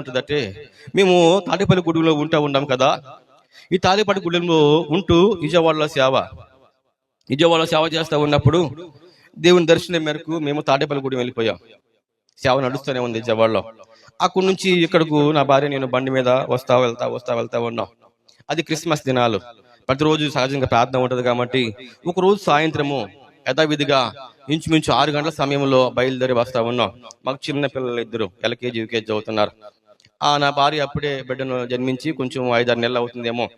ఉంటుందంటే మేము తాడేపల్లి గుడిలో ఉంటా ఉన్నాం కదా. ఈ తాడేపల్లి గుడిలో ఉంటూ విజయవాడలో సేవ. విజయవాడలో సేవ చేస్తూ ఉన్నప్పుడు దేవుని దర్శనం మేరకు మేము తాడేపల్లి గుడి వెళ్ళిపోయాం. సేవ నడుస్తూనే ఉంది విజయవాడలో. అక్కడి నుంచి ఇక్కడకు నా భార్య నేను బండి మీద వస్తా వెళ్తా వస్తా వెళ్తా ఉన్నాం. అది క్రిస్మస్ దినాలు. ప్రతిరోజు సహజంగా ప్రార్థన ఉంటుంది కాబట్టి ఒక రోజు సాయంత్రము యథావిధిగా ఇంచుమించు ఆరు గంటల సమయంలో బయలుదేరి వస్తా ఉన్నాం. మాకు చిన్న పిల్లలు ఇద్దరు ఎల్కేజీ యూకేజీ చదువుతున్నారు. నా భార్య అప్పుడే బిడ్డను జన్మించి కొంచెం ఐదారు నెలలు అవుతుందేమో.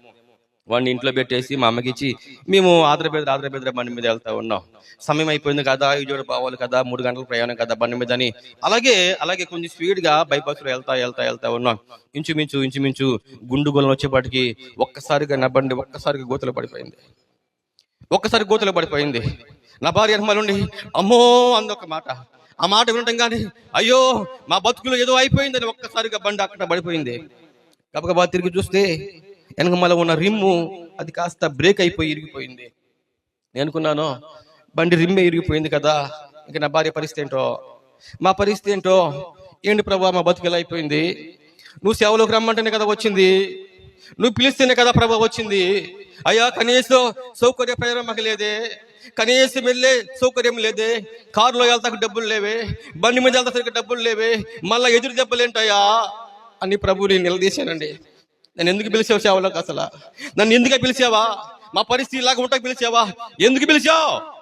వాడిని ఇంట్లో పెట్టేసి మా అమ్మకి ఇచ్చి మేము ఆంధ్రప్రదేశ్ ఆంధ్రప్రదేశ్ బండి మీద వెళ్తా ఉన్నాం. సమయం అయిపోయింది కదా ఇజోడు పోవాలి కదా మూడు గంటల ప్రయాణం కదా బండి మీద అని. అలాగే అలాగే కొంచెం స్పీడ్గా బైపాస్లో వెళ్తా వెళ్తా వెళ్తా ఉన్నాం. ఇంచుమించు ఇంచుమించు గుండుగోళం వచ్చేపాటికి ఒక్కసారిగా నా బండి ఒక్కసారిగా గోతులు పడిపోయింది. ఒక్కసారి గోతులు పడిపోయింది. నా భార్య అనుమానుండి అమ్మో అందొక మాట. ఆ మాట వినటంగానే కానీ అయ్యో మా బతుకులు ఏదో అయిపోయిందని ఒక్కసారిగా బండి అక్కడ పడిపోయింది. గబగబా తిరిగి చూస్తే వెనకమాల ఉన్న రిమ్ము అది కాస్త బ్రేక్ అయిపోయి ఇరిగిపోయింది. నేను అనుకున్నాను బండి రిమ్మే ఇరిగిపోయింది కదా ఇక నా భార్య పరిస్థితి ఏంటో? మా పరిస్థితి ఏంటో? ఏంటి ప్రభా మా బతుకు ఎలా అయిపోయింది? నువ్వు సేవలోకి రమ్మంటేనే కదా వచ్చింది. నువ్వు పిలిస్తేనే కదా ప్రభా వచ్చింది. అయ్యా కనీసం సౌకర్య ప్రయోజనం మాకు లేదే. కనీసం వెళ్ళే సౌకర్యం లేదే. కారులో వెళ్తాకు డబ్బులు లేవే. బండి మీద వెళ్తా సరిగ్గా డబ్బులు లేవే. మళ్ళీ ఎదురు దెబ్బలు అని అని నేను నిలదీశానండి. నన్ను ఎందుకు పిలిచావు సేవలోకి అసలు నన్ను ఎందుకు పిలిచావా? మా పరిస్థితి ఇలాగ ఉంటా పిలిచావా? ఎందుకు పిలిచావు?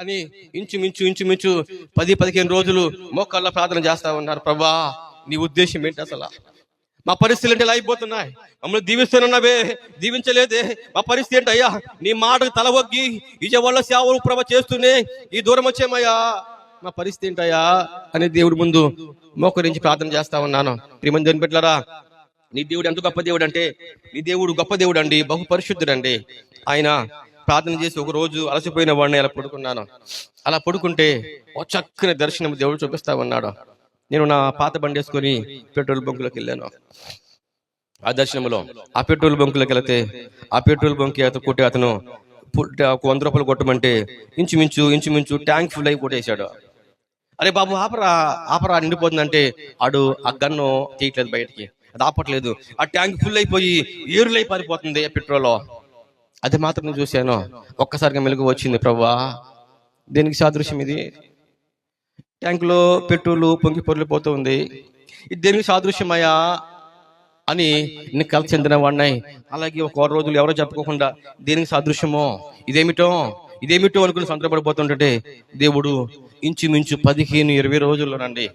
అని ఇంచుమించు ఇంచుమించు పది పదిహేను రోజులు మోకాళ్ళ ప్రార్థన చేస్తా ఉన్నారు. ప్రభా నీ ఉద్దేశం ఏంటి అసలు? మా పరిస్థితులు అంటే ఎలా అయిపోతున్నాయి. మమ్మల్ని దీవిస్తున్నావే దీవించలేదే. మా పరిస్థితి ఏంటి అయ్యా? నీ మాటకు తల ఒగ్గి విజయవాడ సేవలు ప్రభ చేస్తూనే ఈ దూరం వచ్చేమయ్యా? మా పరిస్థితి ఏంటయ్యా అని దేవుడి ముందు మోకరించి ప్రార్థన చేస్తా ఉన్నాను. ప్రియమంది పెట్టారా నీ దేవుడు ఎంత గొప్ప దేవుడు అంటే నీ దేవుడు గొప్ప దేవుడు అండి బహు పరిశుద్ధుడు అండి ఆయన ప్రార్థన చేసి ఒక రోజు అలసిపోయిన వాడిని అలా పడుకున్నాను. అలా పడుకుంటే ఓ చక్కని దర్శనం దేవుడు చూపిస్తా ఉన్నాడు. నేను నా పాత బండి వేసుకొని పెట్రోల్ బంకులోకి వెళ్ళాను. ఆ దర్శనంలో ఆ పెట్రోల్ బంకులోకి వెళితే ఆ పెట్రోల్ బంక్ అతను కొట్టే అతను వంద రూపాయలు కొట్టమంటే ఇంచుమించు ఇంచుమించు ట్యాంక్ ఫుల్ అయి కొట్టేశాడు. అరే బాబు ఆపరా ఆపరా నిండిపోతుందంటే ఆడు ఆ గన్ను తీయట్లేదు బయటికి. అది ఆపట్లేదు. ఆ ట్యాంక్ ఫుల్ అయిపోయి ఏరులై పారిపోతుంది పెట్రోల్ అది మాత్రం నేను చూశాను. ఒక్కసారిగా మెలుగు వచ్చింది. ప్రభా దేనికి సాదృశ్యం ఇది? ట్యాంకులో పెట్రోలు పొంగి పొరలిపోతూ ఉంది. ఇది దేనికి సాదృశ్యమయ్యా అని నేను కల చెందిన వాడినాయి అలాగే ఒక రోజులు ఎవరో చెప్పుకోకుండా దేనికి సాదృశ్యమో? ఇదేమిటో? ఇదేమిటో అనుకుని సంతరపడిపోతుంటే దేవుడు ఇంచుమించు పదిహేను ఇరవై రోజుల్లోనండి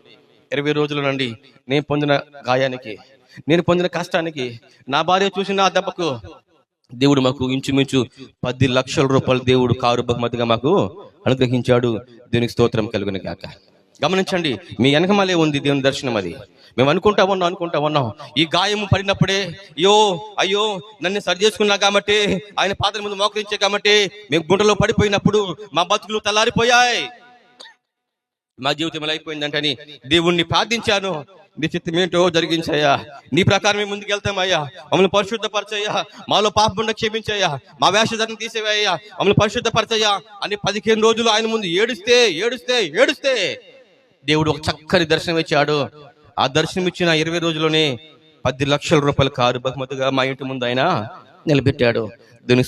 ఇరవై రోజుల్లోనండి నేను పొందిన గాయానికి నేను పొందిన కష్టానికి నా భార్య చూసిన ఆ దెబ్బకు దేవుడు మాకు ఇంచుమించు పది లక్షల రూపాయలు దేవుడు కారు బహుమతిగా మాకు అనుగ్రహించాడు. దీనికి స్తోత్రం కలుగును గాక. గమనించండి మీ వెనకమాలే ఉంది దేవుని దర్శనం అది. మేము అనుకుంటా ఉన్నాం అనుకుంటా ఉన్నాం. ఈ గాయం పడినప్పుడే అయ్యో అయ్యో నన్ను సరి చేసుకున్నా కాబట్టి ఆయన పాత్ర ముందు మోకరించే కాబట్టి మేము గుంటలో పడిపోయినప్పుడు మా బతుకులు తలారిపోయాయి మా జీవితం ఎలా అయిపోయిందంటని దేవుణ్ణి ప్రార్థించాను. నీ చిత్తం ఏంటో జరిగించాయా నీ ప్రకారం మేము ముందుకెళ్తామయ్యా మమ్మల్ని పరిశుద్ధపరచయ్యా. మాలో పాపముండ క్షమించయ్యా. మా వేషధరణ తీసేవయ్యా. మమ్మల్ని పరిశుద్ధపరచయ్యా. అని పదిహేను రోజులు ఆయన ముందు ఏడుస్తే ఏడుస్తే ఏడుస్తే. దేవుడు ఒక చక్కని దర్శనం ఇచ్చాడు. ఆ దర్శనం ఇచ్చిన ఇరవై రోజుల్లోనే పది లక్షల రూపాయల కారు బహుమతిగా మా ఇంటి ముందు ఆయన నిలబెట్టాడు. దీని